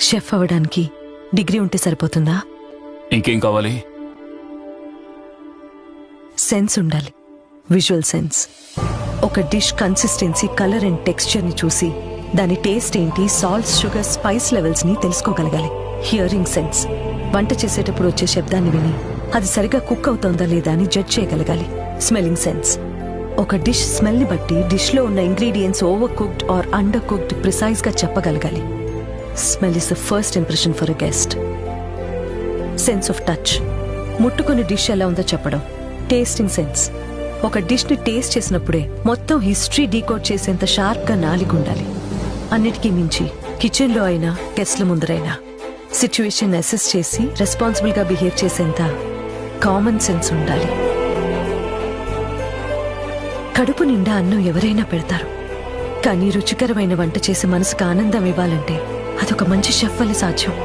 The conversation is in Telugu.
షెఫ్ అవ్వడానికి డిగ్రీ ఉంటే సరిపోతుందా? ఇంకేం కావాలి? సెన్స్ ఉండాలి. Visual sense. ఒక డిష్ కన్సిస్టెన్సీ కలర్ అండ్ టెక్స్చర్ని చూసి దాని టేస్ట్ ఏంటి సాల్ట్స్ షుగర్ స్పైస్ లెవెల్స్ని తెలుసుకోగలగాలి. Hearing sense. వంట చేసేటప్పుడు వచ్చే శబ్దాన్ని విని అది సరిగా కుక్ అవుతోందా లేదా అని జడ్జ్ చేయగలగాలి. Smelling sense. ఒక డిష్ స్మెల్ని బట్టి డిష్లో ఉన్న ingredients over cooked or under cooked ప్రిసైజ్గా చెప్పగలగాలి. Smell is the first impression for a guest sense of touch ముట్టుకుని dish ఎలా ఉందో చెప్పడం. టేస్టింగ్ సెన్స్ ఒక డిష్ని టేస్ట్ చేసినప్పుడే మొత్తం హిస్టరీ డీకోడ్ చేసేంత షార్ప్గా నాలిక ఉండాలి. అన్నిటికీ మించి కిచెన్లో అయినా గెస్ట్ల ముందరైనా సిచ్యువేషన్ అసెస్ చేసి రెస్పాన్సిబుల్గా బిహేవ్ చేసేంత కామన్ సెన్స్ ఉండాలి. కడుపు నిండా అన్నం ఎవరైనా పెడతారు. కానీ రుచికరమైన వంట చేసి మనసుకు ఆనందం ఇవ్వాలంటే అదొక మంచి షెఫ్ వల్ల సాధ్యం.